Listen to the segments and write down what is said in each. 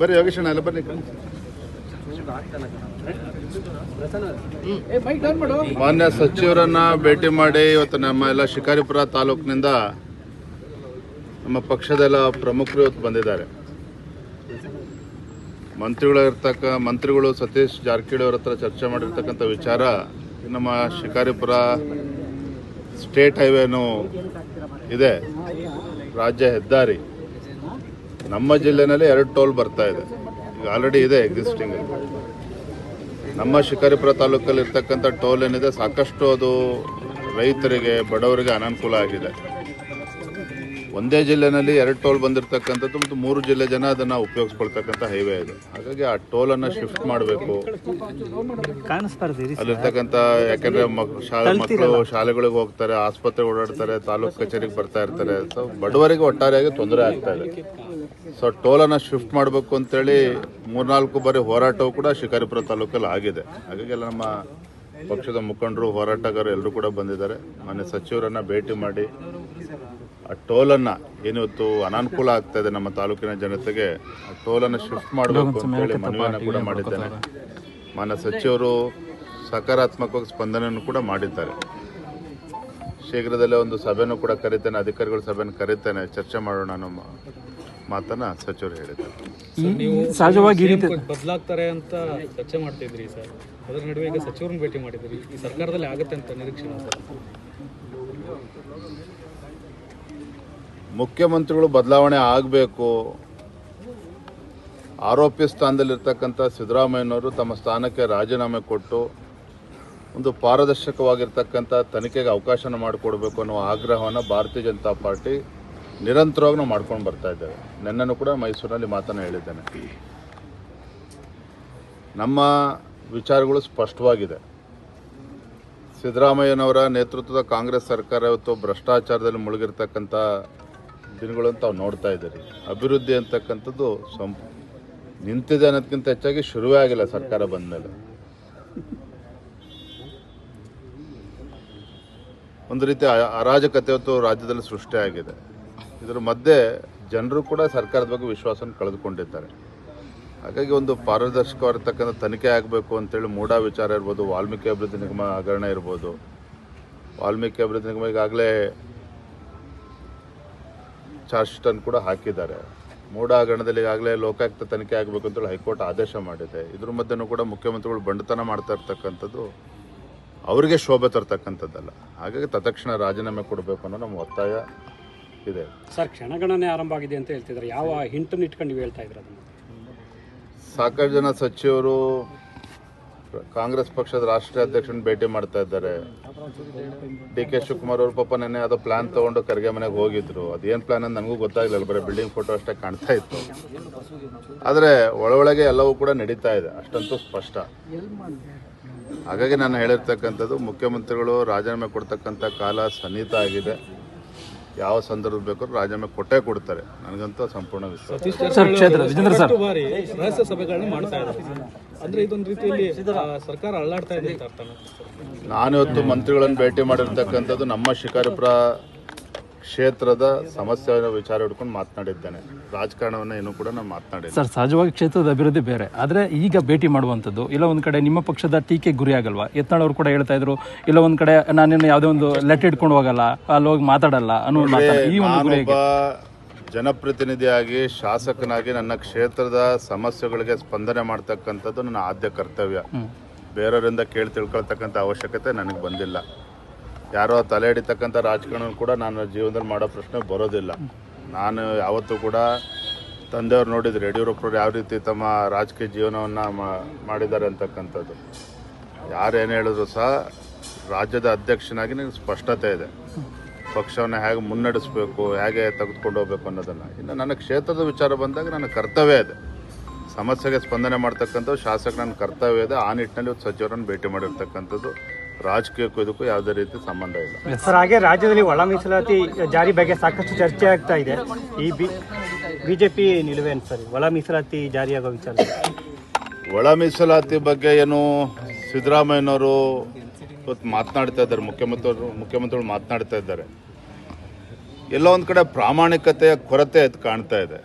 ಬರ್ರಿ ಯೋಗೇಶ್ ಅಣ್ಣ, ಎಲ್ಲ ಬರ್ರಿ. ಮಾನ್ಯ ಸಚಿವರನ್ನ ಭೇಟಿ ಮಾಡಿ ಇವತ್ತು ನಮ್ಮ ಎಲ್ಲ ಶಿಕಾರಿಪುರ ತಾಲೂಕಿನಿಂದ ನಮ್ಮ ಪಕ್ಷದ ಎಲ್ಲ ಪ್ರಮುಖರು ಇವತ್ತು ಬಂದಿದ್ದಾರೆ. ಮಂತ್ರಿಗಳು ಇರ್ತಕ್ಕ, ಮಂತ್ರಿಗಳು ಸತೀಶ್ ಜಾರಕಿಹೊಳಿ ಅವ್ರ ಹತ್ರ ಚರ್ಚೆ ಮಾಡಿರ್ತಕ್ಕಂಥ ವಿಚಾರ ನಮ್ಮ ಶಿಕಾರಿಪುರ ಸ್ಟೇಟ್ ಹೈವೇನು ಇದೆ, ರಾಜ್ಯ ಹೆದ್ದಾರಿ. ನಮ್ಮ ಜಿಲ್ಲೆನಲ್ಲಿ ಎರಡು ಟೋಲ್ ಬರ್ತಾ ಇದೆ. ಈಗ ಆಲ್ರೆಡಿ ಇದೆ ಎಕ್ಸಿಸ್ಟಿಂಗ್ ನಮ್ಮ ಶಿಕಾರಿಪುರ ತಾಲೂಕಲ್ಲಿ ಇರ್ತಕ್ಕಂಥ ಟೋಲ್ ಏನಿದೆ ಸಾಕಷ್ಟು ಅದು ರೈತರಿಗೆ ಬಡವರಿಗೆ ಅನಾನುಕೂಲ ಆಗಿದೆ. ಒಂದೇ ಜಿಲ್ಲೆನಲ್ಲಿ ಎರಡು ಟೋಲ್ ಬಂದಿರತಕ್ಕಂಥದ್ದು ಮತ್ತು ಮೂರು ಜಿಲ್ಲೆ ಜನ ಅದನ್ನು ಉಪಯೋಗಿಸ್ಕೊಳ್ತಕ್ಕಂಥ ಹೈವೇ ಇದು. ಹಾಗಾಗಿ ಆ ಟೋಲನ್ನು ಶಿಫ್ಟ್ ಮಾಡಬೇಕು. ಅಲ್ಲಿರ್ತಕ್ಕಂಥ ಯಾಕೆಂದರೆ ಮಕ್- ಶಾಲೆ ಮಕ್ಕಳು ಶಾಲೆಗಳಿಗೆ ಹೋಗ್ತಾರೆ ಆಸ್ಪತ್ರೆ ಓಡಾಡ್ತಾರೆ ತಾಲೂಕು ಕಚೇರಿಗೆ ಬರ್ತಾ ಇರ್ತಾರೆ. ಸೊ ಬಡವರಿಗೆ ಒಟ್ಟಾರೆಯಾಗಿ ತೊಂದರೆ ಆಗ್ತಾ ಇದೆ. ಸೊ ಟೋಲನ್ನು ಶಿಫ್ಟ್ ಮಾಡಬೇಕು ಅಂತೇಳಿ ಮೂರ್ನಾಲ್ಕು ಬಾರಿ ಹೋರಾಟವು ಕೂಡ ಶಿಕಾರಿಪುರ ತಾಲೂಕಲ್ಲಿ ಆಗಿದೆ. ಹಾಗಾಗಿ ಎಲ್ಲ ನಮ್ಮ ಪಕ್ಷದ ಮುಖಂಡರು ಹೋರಾಟಗಾರರು ಎಲ್ಲರೂ ಕೂಡ ಬಂದಿದ್ದಾರೆ. ಮಾನ್ಯ ಸಚಿವರನ್ನ ಭೇಟಿ ಮಾಡಿ ಆ ಟೋಲನ್ನು ಏನಿವತ್ತು ಅನಾನುಕೂಲ ಆಗ್ತಾ ಇದೆ ನಮ್ಮ ತಾಲೂಕಿನ ಜನತೆಗೆ ಆ ಟೋಲನ್ನು ಶಿಫ್ಟ್ ಮಾಡಬೇಕು ಅಂತೇಳಿ ಮನವಿಯನ್ನು ಕೂಡ ಮಾಡಿದ್ದೇನೆ. ಮಾನ್ಯ ಸಚಿವರು ಸಕಾರಾತ್ಮಕವಾಗಿ ಸ್ಪಂದನೆಯನ್ನು ಕೂಡ ಮಾಡಿದ್ದಾರೆ. ಶೀಘ್ರದಲ್ಲೇ ಒಂದು ಸಭೆನೂ ಕೂಡ ಕರಿತೇನೆ ಅಧಿಕಾರಿಗಳ ಸಭೆಯನ್ನು ಕರಿತೇನೆ. ಚರ್ಚೆ ಮಾಡೋಣ ನಮ್ಮ ಮಾತನ್ನ ಸಚಿವರು ಹೇಳಿದ್ದಾರೆ. ಸಹಜವಾಗಿ ಈ ಬದಲಾಗ್ತಾರೆ ಅಂತ ಚರ್ಚೆ ಮಾಡ್ತಿದ್ರಿ ಸರ್. ಅದರ ನಡುವೆ ಈಗ ಸಚಿವರನ್ನ ಭೇಟಿ ಮಾಡಿದ್ರಿ ಈ ಸರ್ಕಾರದಲ್ಲಿ ಆಗುತ್ತೆ ಅಂತ ನಿರೀಕ್ಷೆ ಮುಖ್ಯಮಂತ್ರಿಗಳು ಬದಲಾವಣೆ ಆಗಬೇಕು. ಆರೋಪಿ ಸ್ಥಾನದಲ್ಲಿರ್ತಕ್ಕಂಥ ಸಿದ್ದರಾಮಯ್ಯನವರು ತಮ್ಮ ಸ್ಥಾನಕ್ಕೆ ರಾಜೀನಾಮೆ ಕೊಟ್ಟು ಒಂದು ಪಾರದರ್ಶಕವಾಗಿರ್ತಕ್ಕಂಥ ತನಿಖೆಗೆ ಅವಕಾಶನ ಮಾಡಿಕೊಡ್ಬೇಕು ಅನ್ನೋ ಆಗ್ರಹವನ್ನು ಭಾರತೀಯ ಜನತಾ ಪಾರ್ಟಿ ನಿರಂತರವಾಗಿ ನಾವು ಮಾಡ್ಕೊಂಡು ಬರ್ತಾ ಇದ್ದೇವೆ. ನಿನ್ನನ್ನು ಕೂಡ ಮೈಸೂರಿನಲ್ಲಿ ಮಾತನ್ನು ಹೇಳಿದ್ದೇನೆ. ನಮ್ಮ ವಿಚಾರಗಳು ಸ್ಪಷ್ಟವಾಗಿದೆ. ಸಿದ್ದರಾಮಯ್ಯನವರ ನೇತೃತ್ವದ ಕಾಂಗ್ರೆಸ್ ಸರ್ಕಾರ ಇವತ್ತು ಭ್ರಷ್ಟಾಚಾರದಲ್ಲಿ ಮುಳುಗಿರ್ತಕ್ಕಂಥ ದಿನಗಳು ಅಂತ ತಾವು ನೋಡ್ತಾ ಇದ್ದೀರಿ. ಅಭಿವೃದ್ಧಿ ಅಂತಕ್ಕಂಥದ್ದು ಸಂ, ನಿಂತಿದೆ ಅನ್ನೋದಕ್ಕಿಂತ ಹೆಚ್ಚಾಗಿ ಶುರುವೇ ಆಗಿಲ್ಲ ಸರ್ಕಾರ ಬಂದ ಮೇಲೆ ಒಂದು ರೀತಿ ಅರಾಜಕತೆ ಇವತ್ತು ರಾಜ್ಯದಲ್ಲಿ ಸೃಷ್ಟಿಯಾಗಿದೆ. ಇದರ ಮಧ್ಯೆ ಜನರು ಕೂಡ ಸರ್ಕಾರದ ಬಗ್ಗೆ ವಿಶ್ವಾಸನ ಕಳೆದುಕೊಂಡಿದ್ದಾರೆ. ಹಾಗಾಗಿ ಒಂದು ಪಾರದರ್ಶಕವಾಗಿರ್ತಕ್ಕಂಥ ತನಿಖೆ ಆಗಬೇಕು ಅಂತೇಳಿ ಮೂಢಾ ವಿಚಾರ ಇರ್ಬೋದು, ವಾಲ್ಮೀಕಿ ಅಭಿವೃದ್ಧಿ ನಿಗಮ ಹಗರಣ ಇರ್ಬೋದು. ವಾಲ್ಮೀಕಿ ಅಭಿವೃದ್ಧಿ ನಿಗಮ ಈಗಾಗಲೇ ಚಾರ್ಜ್ ಕೂಡ ಹಾಕಿದ್ದಾರೆ. ಮೂಢ ಹಗರಣದಲ್ಲಿ ಈಗಾಗಲೇ ಲೋಕಾಯುಕ್ತ ತನಿಖೆ ಆಗಬೇಕು ಅಂತೇಳಿ ಹೈಕೋರ್ಟ್ ಆದೇಶ ಮಾಡಿದೆ. ಇದ್ರ ಮಧ್ಯೆನೂ ಕೂಡ ಮುಖ್ಯಮಂತ್ರಿಗಳು ಬಂಡತನ ಮಾಡ್ತಾ ಇರ್ತಕ್ಕಂಥದ್ದು ಅವರಿಗೆ ಶೋಭೆ ತರ್ತಕ್ಕಂಥದ್ದಲ್ಲ. ಹಾಗಾಗಿ ತತ್ಕ್ಷಣ ರಾಜೀನಾಮೆ ಕೊಡಬೇಕು ಅನ್ನೋ ನಮ್ಮ ಒತ್ತಾಯ. ಇದೆ. ಸರ್ ಕ್ಷಣಗಣನೆ ಆರಂಭ ಆಗಿದೆ ಅಂತ ಹೇಳ್ತಿದ್ದಾರೆ. ಯಾವ ಹಿಂಟನ್ನು ಇಟ್ಕೊಂಡು ನೀವು ಹೇಳ್ತಾ ಇದ್ರ ಅದನ್ನು? ಸಾಕಷ್ಟು ಜನ ಸಚಿವರು ಕಾಂಗ್ರೆಸ್ ಪಕ್ಷದ ರಾಷ್ಟ್ರೀಯ ಅಧ್ಯಕ್ಷನ ಭೇಟಿ ಮಾಡ್ತಾ ಇದ್ದಾರೆ. ಡಿ ಕೆ ಶಿವಕುಮಾರ್ ಅವರು ಪಾಪ ನೆನೆ ಅದು ಪ್ಲಾನ್ ತಗೊಂಡು ಕರ್ಗೆ ಮನೆಗೆ ಹೋಗಿದ್ರು. ಅದೇನು ಪ್ಲಾನ್ ಅಂತ ನನಗೂ ಗೊತ್ತಾಗಲಿಲ್ಲ. ಬರೀ ಬಿಲ್ಡಿಂಗ್ ಫೋಟೋ ಅಷ್ಟೇ ಕಾಣ್ತಾ ಇತ್ತು. ಆದರೆ ಒಳೊಳಗೆ ಎಲ್ಲವೂ ಕೂಡ ನಡೀತಾ ಇದೆ. ಅಷ್ಟಂತೂ ಸ್ಪಷ್ಟ. ಹಾಗಾಗಿ ನಾನು ಹೇಳಿರ್ತಕ್ಕಂಥದ್ದು ಮುಖ್ಯಮಂತ್ರಿಗಳು ರಾಜೀನಾಮೆ ಕೊಡ್ತಕ್ಕಂಥ ಕಾಲ ಸನ್ನಿಹಿತ ಆಗಿದೆ. ಯಾವ ಸಂದರ್ಭ ಬೇಕಾದ್ರೂ ರಾಜೀನಾಮೆ ಕೊಟ್ಟೇ ಕೊಡ್ತಾರೆ. ನನಗಂತೂ ಸಂಪೂರ್ಣ ವಿಶ್ವಾಸ. ಸರ್ ಕ್ಷೇತ್ರ ವಿಜೇಂದ್ರ ಸರ್ ಸಾಕಷ್ಟು ಬಾರಿ ರಹಸ್ಯ ಸಭೆಗಳನ್ನ ಮಾಡ್ತಾ ಇದ್ದಾರೆ. ಅಂದ್ರೆ ಇದೊಂದು ರೀತಿಯಲ್ಲಿ ಸರ್ಕಾರ ಅಳ್ಳಾಡ್ತಾ ಇದೆ ಅಂತ ಅರ್ಥ ನಾನಿವತ್ತು ಮಂತ್ರಿಗಳನ್ನು ಭೇಟಿ ಮಾಡಿರ್ತಕ್ಕಂಥದ್ದು ನಮ್ಮ ಶಿಕಾರಿಪುರ ಕ್ಷೇತ್ರದ ಸಮಸ್ಯೆ ವಿಚಾರ ಹಿಡ್ಕೊಂಡು ಮಾತನಾಡಿದ್ದೇನೆ. ರಾಜಕಾರಣವನ್ನ ಏನು ಕೂಡ ನಾನು ಮಾತನಾಡಿದ್ದೆ ಸರ್ ಸಹಜವಾಗಿ ಕ್ಷೇತ್ರದ ಅಭಿವೃದ್ಧಿ ಬೇರೆ. ಆದರೆ ಈಗ ಭೇಟಿ ಮಾಡುವಂಥದ್ದು ಇಲ್ಲ ಒಂದ್ ಕಡೆ ನಿಮ್ಮ ಪಕ್ಷದ ಟೀಕೆ ಗುರಿ ಆಗಲ್ವಾ? ಯತ್ನಾಳ್ ಅವರು ಕೂಡ ಹೇಳ್ತಾ ಇದ್ರು ಇಲ್ಲ ಒಂದ್ ಕಡೆ ನಾನೇನು ಯಾವುದೇ ಒಂದು ಲೆಟರ್ ಇಟ್ಕೊಂಡು ಹೋಗಲ್ಲ ಅಲ್ಲಿ ಹೋಗಿ ಮಾತಾಡಲ್ಲ ಅನ್ನೋ ಈ ಒಂದು ಗುರಿ ಜನಪ್ರತಿನಿಧಿಯಾಗಿ ಶಾಸಕನಾಗಿ ನನ್ನ ಕ್ಷೇತ್ರದ ಸಮಸ್ಯೆಗಳಿಗೆ ಸ್ಪಂದನೆ ಮಾಡ್ತಕ್ಕಂಥದ್ದು ನನ್ನ ಆದ್ಯ ಕರ್ತವ್ಯ. ಬೇರೆಯವರಿಂದ ಕೇಳಿ ತಿಳ್ಕೊಳ್ತಕ್ಕಂಥ ಅವಶ್ಯಕತೆ ನನಗೆ ಬಂದಿಲ್ಲ. ಯಾರೋ ತಲೆ ಹಿಡಿತಕ್ಕಂಥ ರಾಜಕಾರಣ ಕೂಡ ನಾನು ಜೀವನದಲ್ಲಿ ಮಾಡೋ ಪ್ರಶ್ನೆ ಬರೋದಿಲ್ಲ. ನಾನು ಯಾವತ್ತೂ ಕೂಡ ತಂದೆಯವ್ರು ನೋಡಿದ್ರು ಯಡಿಯೂರಪ್ಪರು ಯಾವ ರೀತಿ ತಮ್ಮ ರಾಜಕೀಯ ಜೀವನವನ್ನು ಮಾಡಿದ್ದಾರೆ ಅಂತಕ್ಕಂಥದ್ದು. ಯಾರೇನು ಹೇಳಿದ್ರು ಸಹ ರಾಜ್ಯದ ಅಧ್ಯಕ್ಷನಾಗಿ ನನಗೆ ಸ್ಪಷ್ಟತೆ ಇದೆ. ಪಕ್ಷವನ್ನು ಹೇಗೆ ಮುನ್ನಡೆಸಬೇಕು, ಹೇಗೆ ತೆಗೆದುಕೊಂಡು ಹೋಗ್ಬೇಕು ಅನ್ನೋದನ್ನು. ಇನ್ನು ನನ್ನ ಕ್ಷೇತ್ರದ ವಿಚಾರ ಬಂದಾಗ ನನ್ನ ಕರ್ತವ್ಯ ಇದೆ. ಸಮಸ್ಯೆಗೆ ಸ್ಪಂದನೆ ಮಾಡ್ತಕ್ಕಂಥದ್ದು ಶಾಸಕ ನನ್ನ ಕರ್ತವ್ಯ ಇದೆ. ಆ ನಿಟ್ಟಿನಲ್ಲಿ ಸಚಿವರನ್ನು ಭೇಟಿ ಮಾಡಿರ್ತಕ್ಕಂಥದ್ದು ರಾಜಕೀಯಕ್ಕೂ ಇದಕ್ಕೂ ಯಾವುದೇ ರೀತಿ ಸಂಬಂಧ ಇಲ್ಲ. ಸರ್ ಹಾಗೆ ರಾಜ್ಯದಲ್ಲಿ ಒಳ ಮೀಸಲಾತಿ ಜಾರಿ ಬಗ್ಗೆ ಸಾಕಷ್ಟು ಚರ್ಚೆ ಆಗ್ತಾ ಇದೆ. ಈ ಬಿ ಬಿಜೆಪಿ ನಿಲುವೇನು ಸರ್? ಒಳ ಮೀಸಲಾತಿ ಜಾರಿಯಾಗೋ ವಿಚಾರ. ಒಳ ಮೀಸಲಾತಿ ಬಗ್ಗೆ ಏನು ಸಿದ್ದರಾಮಯ್ಯನವರು ಇವತ್ತು ಮಾತನಾಡ್ತಾ ಇದ್ದಾರೆ ಮುಖ್ಯಮಂತ್ರಿ ಮುಖ್ಯಮಂತ್ರಿಗಳು ಮಾತನಾಡ್ತಾ ಇದ್ದಾರೆ. ಎಲ್ಲ ಒಂದು ಕಡೆ ಪ್ರಾಮಾಣಿಕತೆಯ ಕೊರತೆ ಅದು ಕಾಣ್ತಾ ಇದೆ.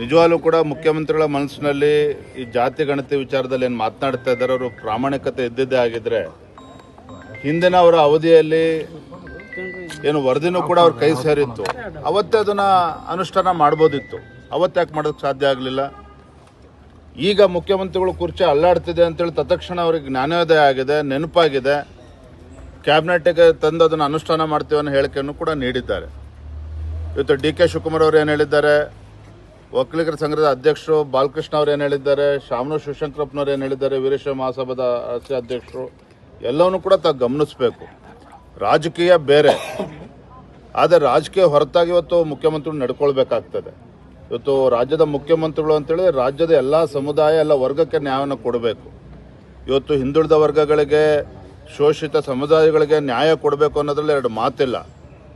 ನಿಜವಾಗ್ಲೂ ಕೂಡ ಮುಖ್ಯಮಂತ್ರಿಗಳ ಮನಸ್ಸಿನಲ್ಲಿ ಈ ಜಾತಿ ಗಣತಿ ವಿಚಾರದಲ್ಲಿ ಏನು ಮಾತನಾಡ್ತಾ ಇದ್ದಾರೆ ಅವರು ಪ್ರಾಮಾಣಿಕತೆ ಇದ್ದಿದ್ದೇ ಆಗಿದ್ರೆ ಹಿಂದಿನ ಅವರ ಅವಧಿಯಲ್ಲಿ ಏನು ವರದಿನೂ ಕೂಡ ಅವ್ರ ಕೈ ಸೇರಿತ್ತು. ಅವತ್ತೇ ಅದನ್ನ ಅನುಷ್ಠಾನ ಮಾಡ್ಬೋದಿತ್ತು. ಅವತ್ತು ಯಾಕೆ ಮಾಡೋದಕ್ಕೆ ಸಾಧ್ಯ ಆಗಲಿಲ್ಲ? ಈಗ ಮುಖ್ಯಮಂತ್ರಿಗಳು ಕುರ್ಚಿ ಅಲ್ಲಾಡ್ತಿದೆ ಅಂತೇಳಿ ತತ್ಕ್ಷಣ ಅವ್ರಿಗೆ ಜ್ಞಾನೋದಯ ಆಗಿದೆ, ನೆನಪಾಗಿದೆ. ಕ್ಯಾಬಿನೆಟ್ಗೆ ತಂದು ಅದನ್ನು ಅನುಷ್ಠಾನ ಮಾಡ್ತೀವಿ ಅನ್ನೋ ಹೇಳಿಕೆಯನ್ನು ಕೂಡ ನೀಡಿದ್ದಾರೆ. ಇವತ್ತು ಡಿ ಕೆ ಶಿವಕುಮಾರ್ ಅವರು ಏನು ಹೇಳಿದ್ದಾರೆ? ಒಕ್ಕಲಿಗರ ಸಂಘದ ಅಧ್ಯಕ್ಷರು ಬಾಲಕೃಷ್ಣ ಅವ್ರು ಏನು ಹೇಳಿದ್ದಾರೆ? ಶಾಮನು ಶಿವಶಂಕರಪ್ಪನವ್ರು ಏನು ಹೇಳಿದ್ದಾರೆ? ವೀರೇಶ್ವರ ಮಹಾಸಭಾದ ಅಧ್ಯಕ್ಷರು? ಎಲ್ಲವನ್ನೂ ಕೂಡ ತಾವು ಗಮನಿಸಬೇಕು. ರಾಜಕೀಯ ಬೇರೆ. ಆದರೆ ರಾಜಕೀಯ ಹೊರತಾಗಿ ಇವತ್ತು ಮುಖ್ಯಮಂತ್ರಿಗಳು ನಡ್ಕೊಳ್ಬೇಕಾಗ್ತದೆ. ಇವತ್ತು ರಾಜ್ಯದ ಮುಖ್ಯಮಂತ್ರಿಗಳು ಅಂತೇಳಿ ರಾಜ್ಯದ ಎಲ್ಲ ಸಮುದಾಯ, ಎಲ್ಲ ವರ್ಗಕ್ಕೆ ನ್ಯಾಯವನ್ನು ಕೊಡಬೇಕು. ಇವತ್ತು ಹಿಂದುಳಿದ ವರ್ಗಗಳಿಗೆ, ಶೋಷಿತ ಸಮುದಾಯಗಳಿಗೆ ನ್ಯಾಯ ಕೊಡಬೇಕು ಅನ್ನೋದ್ರಲ್ಲಿ ಎರಡು ಮಾತಿಲ್ಲ.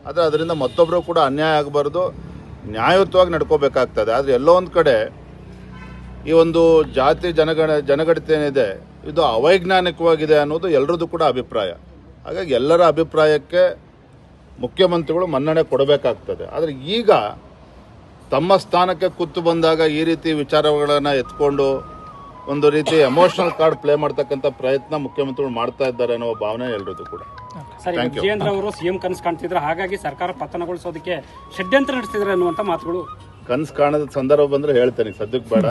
ಆದರೆ ಅದರಿಂದ ಮತ್ತೊಬ್ಬರು ಕೂಡ ಅನ್ಯಾಯ ಆಗಬಾರ್ದು. ನ್ಯಾಯಯುತವಾಗಿ ನಡ್ಕೋಬೇಕಾಗ್ತದೆ. ಆದರೆ ಎಲ್ಲೋ ಒಂದು ಕಡೆ ಈ ಒಂದು ಜಾತಿ, ಜನಗಣ ಜನಗಣತಿ ಏನಿದೆ ಇದು ಅವೈಜ್ಞಾನಿಕವಾಗಿದೆ ಅನ್ನೋದು ಎಲ್ಲರದ್ದು ಕೂಡ ಅಭಿಪ್ರಾಯ. ಹಾಗಾಗಿ ಎಲ್ಲರ ಅಭಿಪ್ರಾಯಕ್ಕೆ ಮುಖ್ಯಮಂತ್ರಿಗಳು ಮನ್ನಣೆ ಕೊಡಬೇಕಾಗ್ತದೆ. ಆದರೆ ಈಗ ತಮ್ಮ ಸ್ಥಾನಕ್ಕೆ ಕೂತು ಬಂದಾಗ ಈ ರೀತಿ ವಿಚಾರಗಳನ್ನು ಎತ್ಕೊಂಡು ಒಂದು ರೀತಿ ಎಮೋಷನಲ್ ಕಾರ್ಡ್ ಪ್ಲೇ ಮಾಡ್ತಕ್ಕಂಥ ಪ್ರಯತ್ನ ಮುಖ್ಯಮಂತ್ರಿಗಳು ಮಾಡ್ತಾ ಇದ್ದಾರೆ ಅನ್ನೋ ಭಾವನೆ ಎಲ್ಲರದ್ದು ಕೂಡ. ಸರಿ. ವಿಜಯೇಂದ್ರ ಅವರು ಸಿಎಂ ಕನಸು ಕಾಣ್ತಿದ್ರು ಹಾಗಾಗಿ ಸರ್ಕಾರ ಪತನಗೊಳಿಸೋದಕ್ಕೆ ಷಡ್ಯಂತ್ರ ನಡೆಸಿದ್ರೆ ಅನ್ನುವಂಥ ಮಾತುಗಳು. ಕನಸು ಕಾಣದ ಸಂದರ್ಭ ಬಂದರೆ ಹೇಳ್ತೇನೆ ಸದ್ಯಕ್ಕೆ ಬೇಡ.